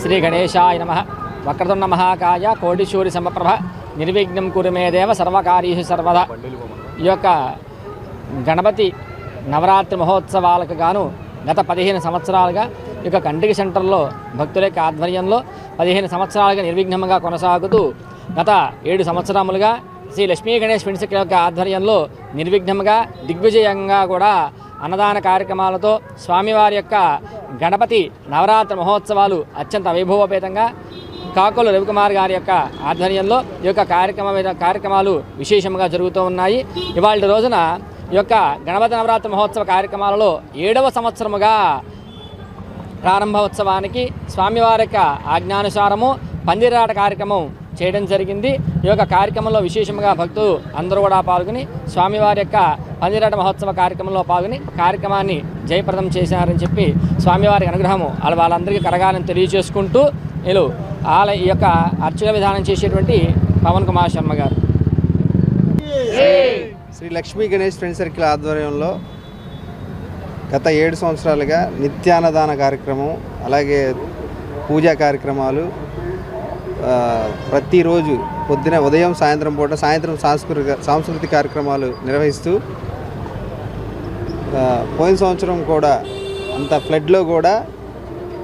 శ్రీ గణేశాయ నమ. వక్రతుండ మహాకాయ కోటిశూరి సమప్రభ. నిర్విఘ్నం కురుమే దేవ సర్వకార్యు సర్వదా ఈ యొక్క గణపతి నవరాత్రి మహోత్సవాలకు గాను గత పదిహేను సంవత్సరాలుగా ఈ యొక్క కంటికి సెంటర్లో భక్తుల యొక్క ఆధ్వర్యంలో పదిహేను సంవత్సరాలుగా నిర్విఘ్నంగా కొనసాగుతూ గత ఏడు సంవత్సరములుగా శ్రీ లక్ష్మీ గణేష్ ఫ్రెండ్స్ యొక్క ఆధ్వర్యంలో నిర్విఘ్నంగా దిగ్విజయంగా కూడా అన్నదాన కార్యక్రమాలతో స్వామివారి యొక్క గణపతి నవరాత్రి మహోత్సవాలు అత్యంత వైభవపేతంగా కాకులు రవికుమార్ గారి యొక్క ఆధ్వర్యంలో ఈ యొక్క కార్యక్రమ కార్యక్రమాలు విశేషంగా జరుగుతూ ఉన్నాయి. ఇవాళ రోజున ఈ యొక్క గణపతి నవరాత్రి మహోత్సవ కార్యక్రమాలలో ఏడవ సంవత్సరముగా ప్రారంభోత్సవానికి స్వామివారి యొక్క ఆజ్ఞానుసారము పందిరాట కార్యక్రమం చేయడం జరిగింది. ఈ యొక్క కార్యక్రమంలో విశేషంగా భక్తులు అందరూ కూడా పాల్గొని స్వామివారి యొక్క పందిరాట మహోత్సవ కార్యక్రమంలో పాల్గొని కార్యక్రమాన్ని జయప్రదం చేశారని చెప్పి స్వామివారి అనుగ్రహము వాళ్ళు వాళ్ళందరికీ కలగాలని తెలియజేసుకుంటూ వీళ్ళు వాళ్ళ ఈ యొక్క అర్చన విధానం చేసేటువంటి పవన్ కుమార్ శర్మ గారు. శ్రీ లక్ష్మీ గణేష్ ఫ్రెండ్ సర్కిల్ ఆధ్వర్యంలో గత ఏడు సంవత్సరాలుగా నిత్యాన్నదాన కార్యక్రమం అలాగే పూజా కార్యక్రమాలు ప్రతిరోజు పొద్దున ఉదయం సాయంత్రం పూట సాయంత్రం సాంస్కృతిక సాంస్కృతిక కార్యక్రమాలు నిర్వహిస్తూ పోయిన సంవత్సరం కూడా అంత ఫ్లడ్లో కూడా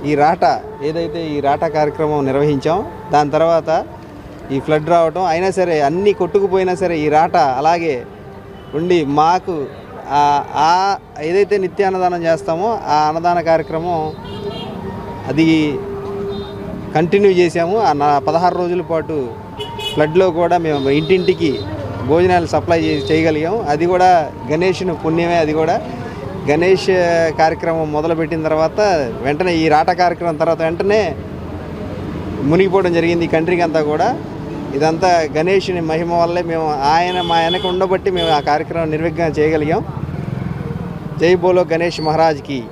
ఈ రాట ఏదైతే ఈ రాట కార్యక్రమం నిర్వహించాం దాని తర్వాత ఈ ఫ్లడ్ రావటం అయినా సరే అన్నీ కొట్టుకుపోయినా సరే ఈ రాట అలాగే ఉండి మాకు ఆ- ఏదైతే నిత్య అన్నదానం చేస్తామో ఆ అన్నదాన కార్యక్రమం అది కంటిన్యూ చేసాము ఆ నా పదహారు రోజుల పాటు ఫ్లడ్లో కూడా మేము ఇంటింటికి భోజనాలు సప్లై చేయగలిగాము. అది కూడా గణేష్ను పుణ్యమే అది కూడా గణేష్ కార్యక్రమం మొదలుపెట్టిన తర్వాత వెంటనే ఈ రాట కార్యక్రమం తర్వాత వెంటనే మునిగిపోవడం జరిగింది ఈ కంట్రీకి అంతా కూడా. ఇదంతా గణేష్ని మహిమ వల్లే మేము ఆయన మా వెనక ఉండబట్టి మేము ఆ కార్యక్రమం నిర్విఘ్నం చేయగలిగాం. జై బోలో గణేష్ మహారాజ్కి.